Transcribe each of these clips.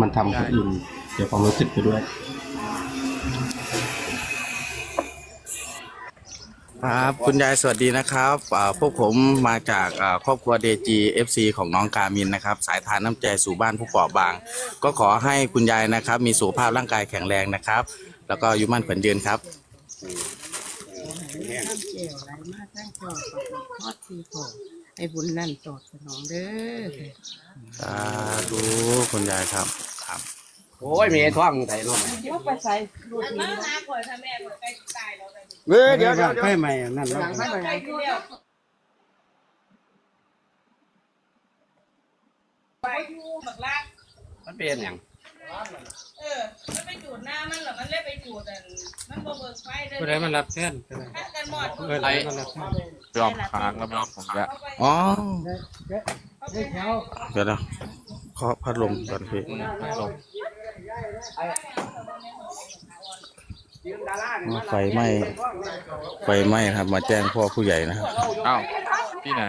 มันทำคนอื่นเดี๋ยวความรู้สึกไปด้วยครับคุณยายสวัสดีนะครับอ่าพวกผมมาจากอ่าครอบครัวเดจีเอฟซีของน้องกามินนะครับ สายทานน้ำใจสู่บ้านผู้เปราะบาง ก็ขอให้คุณยายนะครับ มีสุขภาพร่างกายแข็งแรงนะครับ แล้วก็อายุมั่นขวัญยืนครับน้ำเจียวไหลมาทั้งจอดทอดทีโผ ให้บุญนั่นตอบสนองเด้อสาธุคุณยายครับครับ โอ้ยเมียท้องไทยเนาะว่าไปใส่ดูดีมาหาข่อยถ้าแม่ข่อยใกล้ตายแล้วเลยเว้ยเดี๋ยวเดี๋ยวเดี๋ยวไฟใหม่นั่นแล้วใกล้ที่เดียวไปยูบักลากมันเป็นอย่าง เออ มันไปจูดหน้ามันเหรอมันเล่ไปจูดอันมันบ่เบิกไฟเด้อผู้ใดมารับแทนก็ได้ถ้ากันหมดเออใครมารับแทนยอมค้างแล้วยอมผมแล้วเข้าไปอ๋อ เข้าไปหาเดี๋ยวนะเคาะพัดลมก่อนพี่ลงอ๋อไฟไหม้ไฟไหม้ครับ มาแจ้งพ่อผู้ใหญ่นะครับอ้าวที่ไหน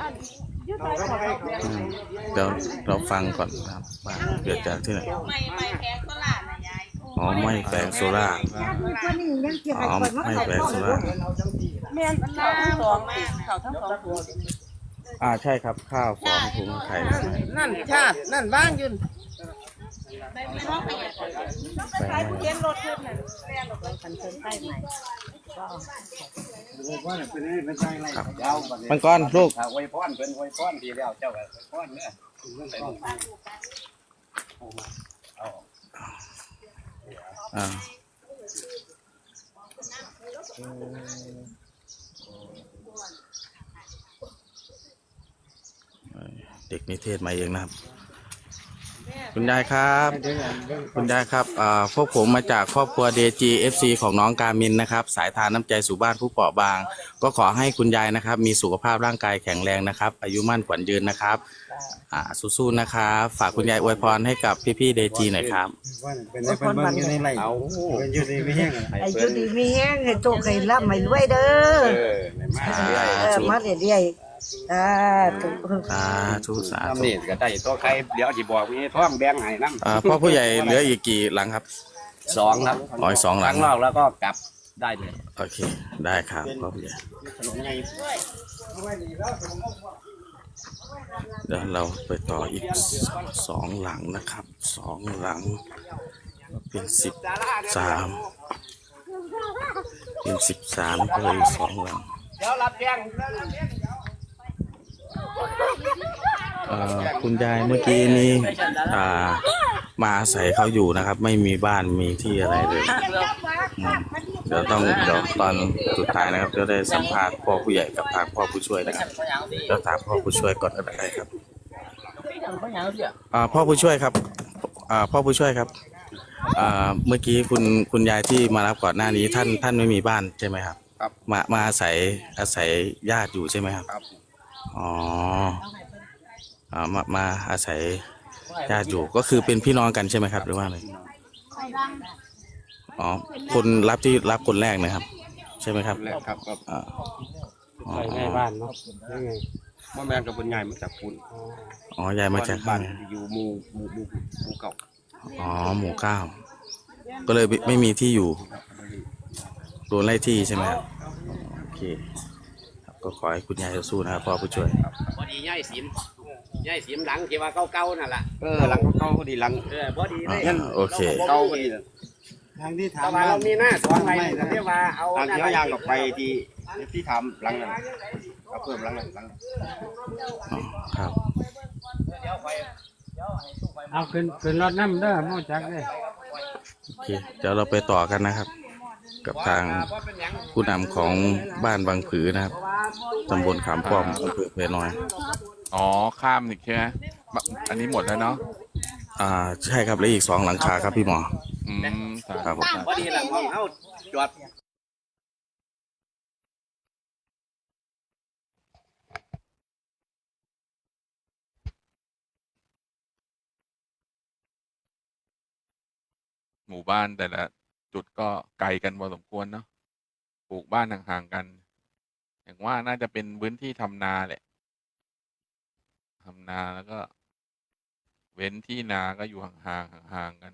อืม เดี๋ยวเราฟังก่อนนะครับว่าเกิดจากที่ไหนไม่ไม่แพงตลาดนะยายอ๋อไหม้แปลงโซล่าร์อ๋อไหม้แปลงโซล่าร์แม่นมันน้ำสองมากเขาทั้งสองถุงอ่าใช่ครับข้าวสองถุงไข่นั่นชาตินั่นว่างยืนไปไม่ร้องไปอย่างต้องไปขายผู้เลี้ยงรถเพิ่มน่ะแม่รถคันเพิ่มไปใหม่ มังกรลูกถ้าไว้พรเป็นไว้พรดีแล้วเจ้าก็ไว้พรเนี่ยอ่าเด็กนิเทศมาเองนะครับ คุณยายครับ คุณยายครับอ่าพวกผมมาจากครอบครัว DG FC ของน้องกามินนะครับ สายทานน้ำใจสู่บ้านผู้เปราะบาง ก็ขอให้คุณยายนะครับ มีสุขภาพร่างกายแข็งแรงนะครับ อายุมั่นขวัญยืนนะครับอ่าสู้ๆนะครับ ฝากคุณยายอวยพรให้กับพี่ๆ DG หน่อยครับว่าเป็นในเพิ่นเบิ่งอยู่ในไร่เอาเป็นอยู่ในไม่แห้งอายุดีมีแห้งให้โตกให้ร่ำให้รวยเด้อเออไม่มาเรื่อย เออมาเรื่อยๆ สาธุสาธุสาทำธุนี่ก็ได้ตัวใครเดี๋ยวสิบอกมีท้องแบ่งให้นำอ่าพ่อผู้ใหญ่เหลืออีกกี่หลังครับสองครับอ๋ออีกสองหลังข้างนอกแล้วก็กลับได้เลยโอเค ได้ครับพ่อผู้ใหญ่เดี๋ยวเราไปต่ออีกสองหลังนะครับสองหลัง เป็นสิบสามเป็นสิบสามก็เลยอีกสองหลังเดี๋ยวรับแจ้งเอ่อ คุณยายเมื่อกี้นี้อ่ามาอาศัยเขาอยู่นะครับ ไม่มีบ้านมีที่อะไรเลยอืมเดี๋ยวต้องเดี๋ยวตอนสุดท้ายนะครับจะได้สัมภาษณ์พ่อผู้ใหญ่กับทางพ่อผู้ช่วยนะครับเดี๋ยวถามพ่อผู้ช่วยก่อนก็ได้ครับอ่าพ่อผู้ช่วยครับอ่าพ่อผู้ช่วยครับอ่าเมื่อกี้คุณคุณยายที่มารับก่อนหน้านี้ท่านท่านไม่มีบ้านใช่ไหมครับ ครับ มามาอาศัยอาศัยญาติอยู่ใช่ไหมครับ ครับ อ๋ออ่า มามาอาศัยญาติอยู่ก็คือเป็นพี่น้องกันใช่ไหมครับ หรือว่าอะไรอ๋อคนรับที่รับคนแรกนะครับ ใช่ไหมครับแล้วครับครับอ่าอ๋อในบ้านเนาะยังไงบ่แม่นกับคนใหญ่มาจากคุณอ๋อยายมาจากบ้านอยู่หมู่หมู่หมู่หมู่เก่าอ๋อหมู่เก้าก็เลยไม่ไม่มีที่อยู่โดนไล่ที่ใช่ไหมครับโอเคครับก็ขอให้คุณยายสู้ๆนะครับพ่อผู้ช่วยพอดีย่ายสิม ย่ายสิมหลังที่ว่าเก่าๆนั่นล่ะเออหลังเก่าๆพอดีหลังเออพอดีเลยอ่าโอเคเก่าพอดีเลยทางที่ถาแต่มว่าเรามีหน้าสองไร่ก็เรียกว่าเอาทางที่เขายางออกไปที่ที่ทำหลังนั้นเอาเพิ่มหลังนั้นหลังนั้นอ๋อครับเอาขึ้นขึ้นรถน้ำเด้อหมู่จักเด้อโอเคเดี๋ยวเราไปต่อกันนะครับ กับทางผู้นำของบ้านบางผือนะครับ ตำบลขามป้อมอำเภอเพน้อย อ๋อ ข้ามอีกใช่ไหมบะอันนี้หมดแล้วเนาะอ่า ใช่ครับและอีกสองหลังคาครับพี่หมอ อืมสาครับธุผม พอดีหลังของเขาจอด หมู่บ้านแต่ละจุดก็ไกลกันพอสมควรเนาะปลูกบ้านห่างๆกัน อย่างว่าน่าจะเป็นพื้นที่ทำนาแหละทำนาแล้วก็ เว้นที่นาก็อยู่ห่างๆห่างๆกัน